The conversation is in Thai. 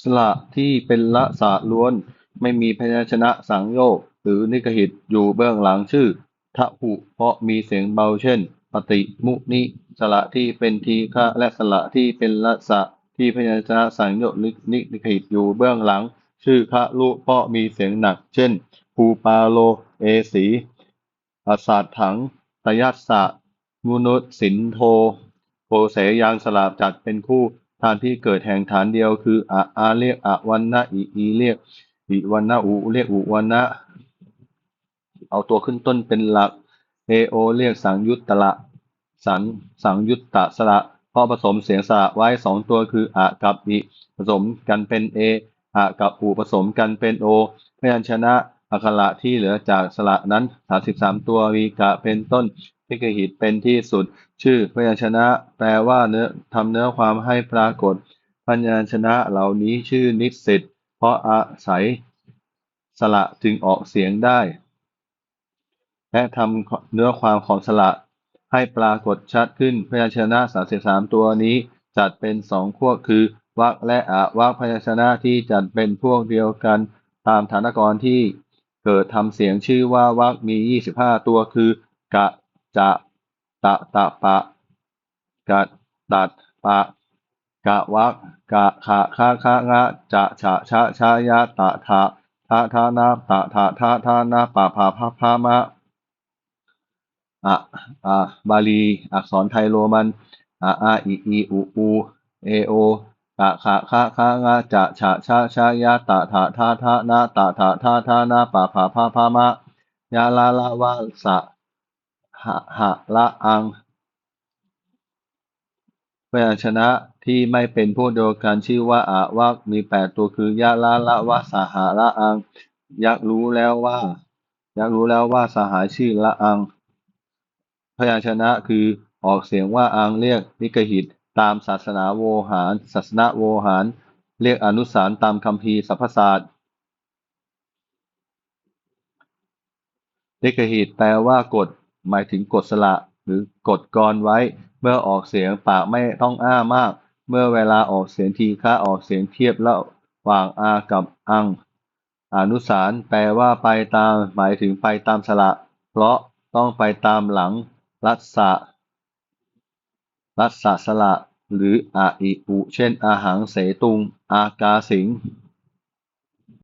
สระที่เป็นละสะล้วน ไม่มีพยัญชนะสังโยคหรือนิกหิตอยู่เบื้องหลังชื่อทะหุเพราะมีเสียงเบาเช่น ปฏิมุนิสระที่เป็นทีฆะและสระที่เป็นละสะที่พยัญชนะสังโยคหรือนิกหิตอยู่เบื้องหลัง ชื่อคะลุเพราะมีเสียงหนัก เช่นภูปาโลเอสีอาสาถังตยัสสะมุนุสินโทโปเสยางสลับจัดเป็นคู่ ฐานที่เกิดแห่งฐานเดียวคืออะอาเรียกอะวันนะอีอีเรียกอิวันนะอุเรียกอุวันนะเอาตัวขึ้นต้นเป็นหลักเอโอเรียกสังยุตตละสันสังยุตตะสระเพราะผสมเสียงสระไว้สองตัวคืออะกับอิผสมกันเป็นเออะกับอุผสมกันเป็นโอพยัญชนะอักขระที่เหลือจากสระนั้น 33 ตัววีกะเป็นต้น ที่กหิตเป็นที่สุด ชื่อพยัญชนะ แปลว่าเนื้อทำเนื้อความให้ปรากฏ พยัญชนะเหล่านี้ชื่อนิสิตเพราะอาศัยสระจึงออกเสียงได้ และทำเนื้อความของสระให้ปรากฏชัดขึ้นพยัญชนะ33ตัวนี้จัดเป็นสองพวกคือวรรคและอะวรรคพยัญชนะที่จัดเป็นพวกเดียวกัน ตามฐานกรที่เกิดทำเสียงชื่อว่าวรรคมี 25 ตัวคือกะ จะตะตะปะกะตัดปะกะวักกะขะคะคะงะจะฉะชะชายะตะทะทะทานาตะทะทะทานาปะภาพะพามะอะอะบาลีอักษรไทยโรมันอะอาอีอีอูอูเอโอกะขะคะคะงะจะฉะชะชายะตะทะทาทานาตะทะทาทานาปะภาพะพามะยาลาลาวะสะ หะหะละอังพยัญชนะที่ไม่เป็นพวกเดียวกันชื่อว่าอะวรรคมีแปดตัวคือยะละละวะสหะละอัง ยักรู้แล้วว่า ยักรู้แล้วว่าสหายชื่อละอัง พยัญชนะคือออกเสียงว่าอังเรียกนิกหิต ตามศาสนาโวหาร ศาสนาโวหาร เรียกอนุสารตามคัมภีสัพพศาสตร์นิกหิตแปลว่ากด หมายถึงกดสระหรือกดกรไว้ เมื่อออกเสียงปากไม่ต้องอ้ามาก เมื่อเวลาออกเสียงทีฆะออกเสียงเทียบระหว่างอากับอัง อนุสารแปลว่าไปตาม หมายถึงไปตามสระ เพราะต้องไปตามหลังรัศะรัศสระหรืออาอิอุ เช่นอาหังเสตุง อากาสิง